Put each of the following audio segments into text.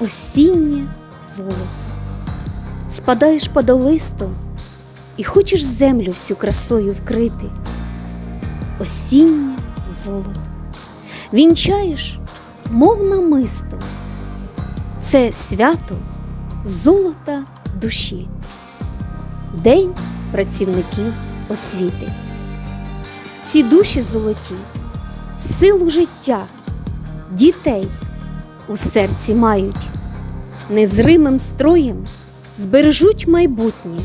осіннє золото. Спадаєш подолистом і хочеш землю всю красою вкрити. Осіннє золото. Вінчаєш, мов намисто. Це свято золота душі. День працівників освіти. Ці душі золоті, силу життя, дітей у серці мають, незримим строєм збережуть майбутнє,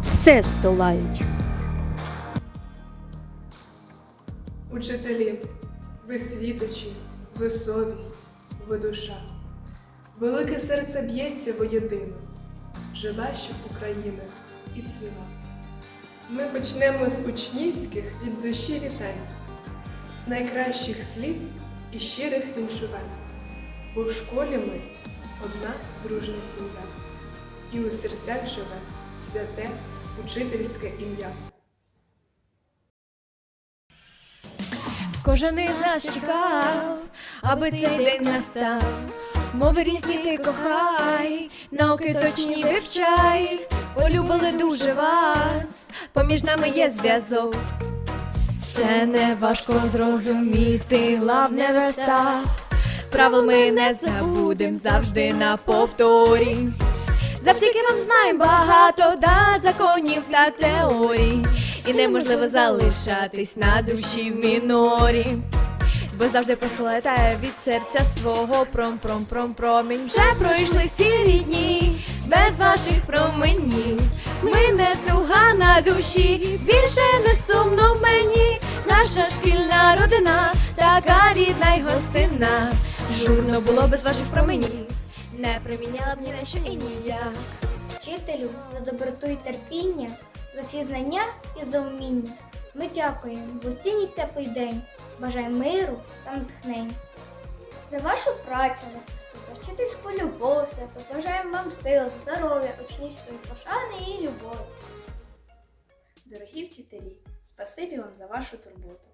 все здолають. Учителі, ви світочі, ви совість, ви душа. Велике серце б'ється воєдино, жила, щоб Україна і цвіла. Ми почнемо з учнівських від душі вітань, з найкращих слів і щирих віншувань. Бо в школі ми одна дружна сім'я, і у серцях живе святе учительське ім'я. Кожен із нас чекав, аби цей день настав. Мови різні ти кохай, науки точні вивчай, полюбили дуже вас, поміж нами є зв'язок. Це не важко зрозуміти, главне веста. Правил ми не забудем завжди на повторі. Завдяки вам знаємо багато да, законів та теорій. І неможливо залишатись на душі в мінорі. Бо завжди послетає від серця свого пром пром пром промінь. Вже пройшли сірі дні без ваших променів. Ми не туга на душі, більше не сумно мені. Наша шкільна родина, така рідна й гостинна. Журно було без ваших променів, не приміняла б ні на що і ніяк. Вчителю за доброту і терпіння, за всі знання і за вміння. Ми дякуємо в осінній теплий день. Бажаємо миру та натхнення. За вашу працю за вчительську любов, свято, бажаємо вам сил, здоров'я, учнівської пошани і любові. Дорогі вчителі, спасибі вам за вашу турботу.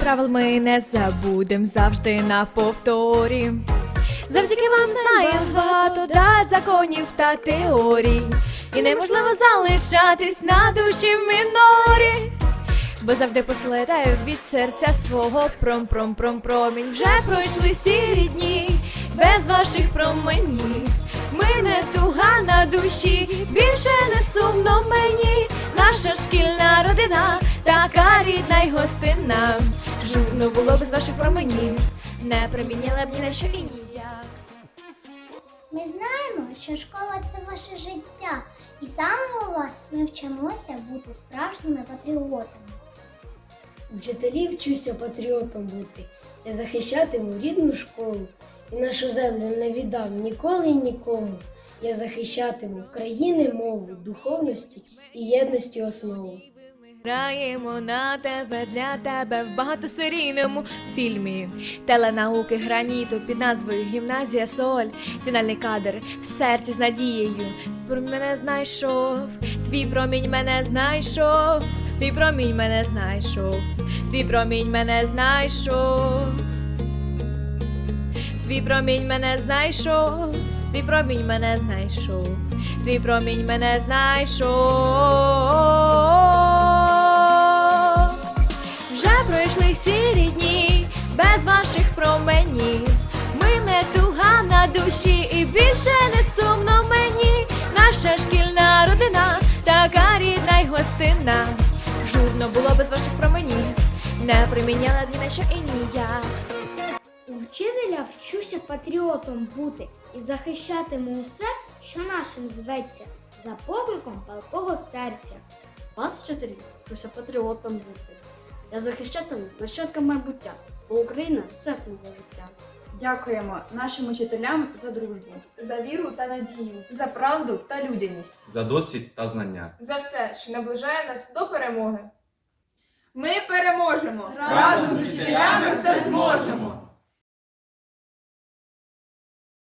Правил ми не забудем завжди на повторі. Завдяки вам знаємо багато да, законів та теорій. І неможливо залишатись на душі в мінорі. Бо завжди послідаю від серця свого пром пром пром промінь. Вже пройшли сірі дні без ваших променів. Ми не туга на душі, більше не сумно мені. Наша шкільна родина, така рідна й гостинна. Журно було без ваших променів, не приміняла б ні на що і ніяк. Ми знаємо, що школа це ваше життя, і саме у вас ми вчимося бути справжніми патріотами. Вчителі вчуся патріотом бути. Я захищатиму рідну школу і нашу землю не віддам ніколи і нікому. Я захищатиму в країни мову, духовності і єдності основу. Граємо на тебе для тебе в багатосерійному фільмі теленауки граніту під назвою Гімназія Соль. Фінальний кадр в серці з надією. Мене знайшов, твій промінь мене знайшов, твій промінь мене знайшов, твій промінь мене знайшов. Твій промінь мене знайшов, твій промінь мене знайшов, твій промінь мене знайшов. Пройшли сірі дні без ваших променів. Ми не туга на душі і більше не сумно мені. Наша шкільна родина, така рідна й гостинна. Журно було без ваших променів, не приміняла ні на що і ніяк. У вчителя вчуся патріотом бути і захищатиму усе, що нашим зветься, за покликом палкого серця. Вас, вчителі, вчуся патріотом бути. Я захищатиму нащадка майбуття, бо Україна це моє життя. Дякуємо нашим учителям за дружбу, за віру та надію, за правду та людяність, за досвід та знання. За все, що наближає нас до перемоги. Ми переможемо! Разом з учителями все зможемо!